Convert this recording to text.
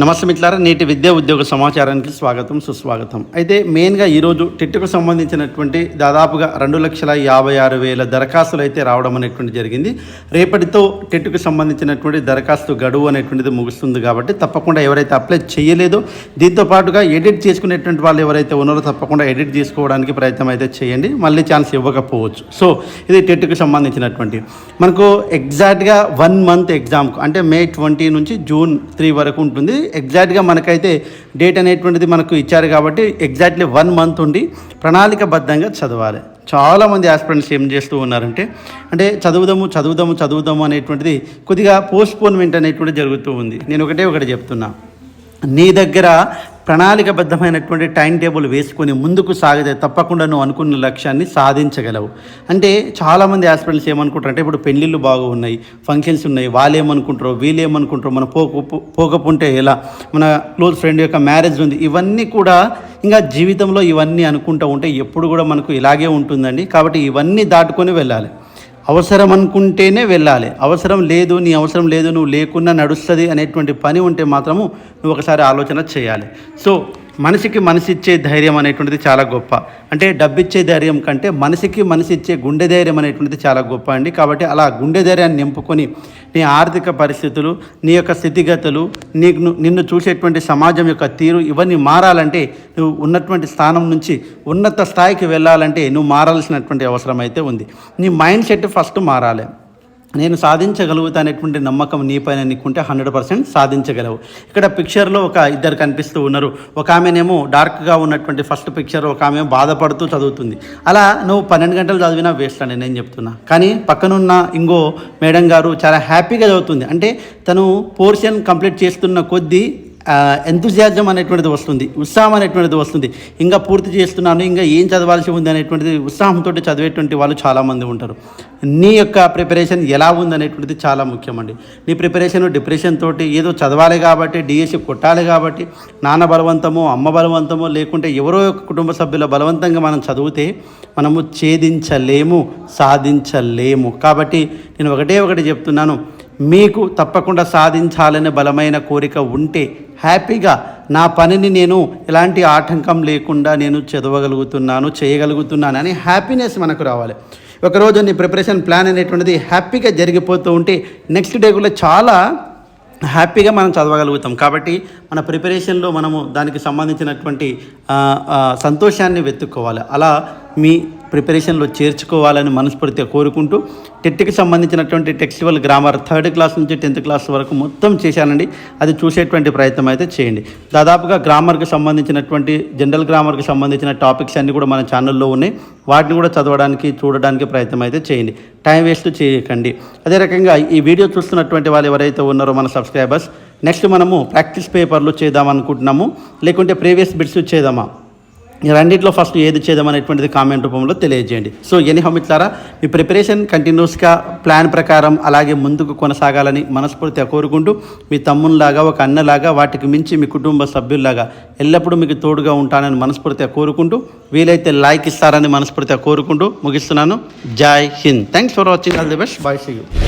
నమస్తే మిత్రులారా నేటి విద్యా ఉద్యోగ సమాచారానికి స్వాగతం సుస్వాగతం. అయితే మెయిన్గా ఈరోజు టెట్కు సంబంధించినటువంటి దాదాపుగా రెండు లక్షల యాభై ఆరు వేల దరఖాస్తులు అయితే రావడం అనేటువంటి జరిగింది. రేపటితో టెట్కు సంబంధించినటువంటి దరఖాస్తు గడువు అనేటువంటిది ముగుస్తుంది కాబట్టి తప్పకుండా ఎవరైతే అప్లై చేయలేదో దీంతో పాటుగా ఎడిట్ చేసుకునేటువంటి వాళ్ళు ఎవరైతే ఉన్నారో తప్పకుండా ఎడిట్ చేసుకోవడానికి ప్రయత్నం అయితే చేయండి. మళ్ళీ ఛాన్స్ ఇవ్వకపోవచ్చు. సో ఇది టెట్కు సంబంధించినటువంటి. మనకు ఎగ్జాక్ట్గా వన్ మంత్ ఎగ్జామ్కు అంటే మే ట్వంటీ నుంచి జూన్ త్రీ వరకు ఉంటుంది. ఎగ్జాక్ట్గా మనకైతే డేట్ అనేటువంటిది మనకు ఇచ్చారు కాబట్టి ఎగ్జాక్ట్లీ వన్ మంత్ ఉండి ప్రణాళికబద్ధంగా చదవాలి. చాలామంది ఆస్పిరెంట్స్ ఏం చేస్తూ ఉన్నారంటే అంటే చదువుదాము చదువుదాము చదువుదాము అనేటువంటిది కొద్దిగా పోస్ట్పోన్మెంట్ అనేటువంటిది జరుగుతూ ఉంది. నేను ఒకటే ఒకటి చెప్తున్నా. నీ దగ్గర ప్రణాళికబద్ధమైనటువంటి టైం టేబుల్ వేసుకొని ముందుకు సాగితే తప్పకుండా నువ్వు అనుకున్న లక్ష్యాన్ని సాధించగలవు. అంటే చాలామంది హాస్పిటల్స్ ఏమనుకుంటారు అంటే ఇప్పుడు పెళ్ళిళ్ళు బాగా ఉన్నాయి ఫంక్షన్స్ ఉన్నాయి వాళ్ళు ఏమనుకుంటారో వీళ్ళు ఏమనుకుంటారో మన పోక పోకపోతే ఎలా మన క్లోజ్ ఫ్రెండ్ యొక్క మ్యారేజ్ ఉంది ఇవన్నీ కూడా ఇంకా జీవితంలో ఇవన్నీ అనుకుంటూ ఉంటే ఎప్పుడు కూడా మనకు ఇలాగే ఉంటుందండి. కాబట్టి ఇవన్నీ దాటుకొని వెళ్ళాలి. అవసరం అనుకుంటేనే వెళ్ళాలి. అవసరం లేదు నీ అవసరం లేదు నువ్వు లేకున్నా నడుస్తుంది అనేటువంటి పని ఉంటే మాత్రము నువ్వు ఒకసారి ఆలోచన చేయాలి. సో మనిషికి మనసి ఇచ్చే ధైర్యం అనేటువంటిది చాలా గొప్ప. అంటే డబ్బిచ్చే ధైర్యం కంటే మనిషికి మనసి ఇచ్చే గుండె ధైర్యం అనేటువంటిది చాలా గొప్ప అండి. కాబట్టి అలా గుండె ధైర్యాన్ని నింపుకొని నీ ఆర్థిక పరిస్థితులు నీ యొక్క స్థితిగతులు నీకు నిన్ను చూసేటువంటి సమాజం యొక్క తీరు ఇవన్నీ మారాలంటే నువ్వు ఉన్నటువంటి స్థానం నుంచి ఉన్నత స్థాయికి వెళ్ళాలంటే నువ్వు మారాల్సినటువంటి అవసరం అయితే ఉంది. నీ మైండ్ సెట్ ఫస్ట్ మారాలి. నేను సాధించగలుగుతానటువంటి నమ్మకం నీపైన నీకుంటే హండ్రెడ్ పర్సెంట్ సాధించగలవు. ఇక్కడ పిక్చర్లో ఒక ఇద్దరు కనిపిస్తూ ఉన్నారు. ఒక ఆమెనేమో డార్క్గా ఉన్నటువంటి ఫస్ట్ పిక్చర్ ఒక ఆమె బాధపడుతూ చదువుతుంది. అలా నువ్వు పన్నెండు గంటలు చదివినా వేస్ట్ అని నేను చెప్తున్నా. కానీ పక్కనున్న ఇంకో మేడం గారు చాలా హ్యాపీగా చదువుతుంది. అంటే తను పోర్షన్ కంప్లీట్ చేస్తున్న కొద్దీ ఎంతుజియాజం అనేటువంటిది వస్తుంది ఉత్సాహం అనేటువంటిది వస్తుంది. ఇంకా పూర్తి చేస్తున్నాను ఇంకా ఏం చదవాల్సి ఉంది అనేటువంటిది ఉత్సాహంతో చదివేటువంటి వాళ్ళు చాలామంది ఉంటారు. నీ యొక్క ప్రిపరేషన్ ఎలా ఉంది అనేటువంటిది చాలా ముఖ్యమండి. నీ ప్రిపరేషన్ డిప్రెషన్ తోటి ఏదో చదవాలి కాబట్టి డిఎస్సి కొట్టాలి కాబట్టి నాన్న బలవంతమో అమ్మ బలవంతమో లేకుంటే ఎవరో యొక్క కుటుంబ సభ్యుల బలవంతంగా మనం చదివితే మనము ఛేదించలేము సాధించలేము. కాబట్టి నేను ఒకటే ఒకటి చెప్తున్నాను. మీకు తప్పకుండా సాధించాలనే బలమైన కోరిక ఉంటే హ్యాపీగా నా పనిని నేను ఎలాంటి ఆటంకం లేకుండా నేను చదవగలుగుతున్నాను చేయగలుగుతున్నాను అని హ్యాపీనెస్ మనకు రావాలి. ఒకరోజు నీ ప్రిపరేషన్ ప్లాన్ అనేటువంటిది హ్యాపీగా జరిగిపోతూ ఉంటే నెక్స్ట్ డే కూడా చాలా హ్యాపీగా మనం చదవగలుగుతాం. కాబట్టి మన ప్రిపరేషన్లో మనము దానికి సంబంధించినటువంటి సంతోషాన్ని వెతుక్కోవాలి. అలా మీ ప్రిపరేషన్లో చేర్చుకోవాలని మనస్ఫూర్తిగా కోరుకుంటూ టెట్కి సంబంధించినటువంటి టెక్స్టువల్ గ్రామర్ థర్డ్ క్లాస్ నుంచి టెన్త్ క్లాస్ వరకు మొత్తం చేశానండి. అది చూసేటువంటి ప్రయత్నం అయితే చేయండి. దాదాపుగా గ్రామర్కి సంబంధించినటువంటి జనరల్ గ్రామర్కి సంబంధించిన టాపిక్స్ అన్నీ కూడా మన ఛానల్లో ఉన్నాయి. వాటిని కూడా చదవడానికి చూడడానికి ప్రయత్నం అయితే చేయండి. టైం వేస్ట్ చేయకండి. అదే రకంగా ఈ వీడియో చూస్తున్నటువంటి వాళ్ళు ఎవరైతే ఉన్నారో మన సబ్స్క్రైబర్స్ నెక్స్ట్ మనము ప్రాక్టీస్ పేపర్లు చేద్దాం అనుకుంటున్నాము. లేకుంటే ప్రీవియస్ బిట్స్ చేద్దామా? రెండిట్లో ఫస్ట్ ఏది చేద్దామనేటువంటిది కామెంట్ రూపంలో తెలియజేయండి. సో ఎనీ మిత్రులారా మీ ప్రిపరేషన్ కంటిన్యూస్గా ప్లాన్ ప్రకారం అలాగే ముందుకు కొనసాగాలని మనస్ఫూర్తిగా కోరుకుంటూ మీ తమ్మునిలాగా ఒక అన్నలాగా వాటికి మించి మీ కుటుంబ సభ్యుల్లాగా ఎల్లప్పుడూ మీకు తోడుగా ఉంటానని మనస్ఫూర్తిగా కోరుకుంటూ వీలైతే లైక్ ఇస్తారని మనస్ఫూర్తిగా కోరుకుంటూ ముగిస్తున్నాను. Jai Hind thanks for watching all the best bye see you